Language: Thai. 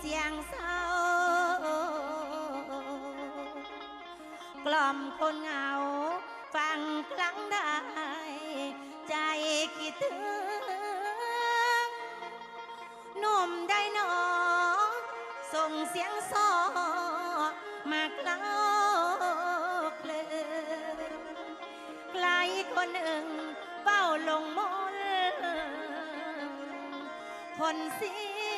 เสียงเศร้ากล่อมคนเหงา ฟังครั้งใดใจคิดถึงหนุ่มได้หนอ ส่งเสียงซอมาเล่าเลือใกลคนหนึ่งเฝ้าลงมนคนเสีย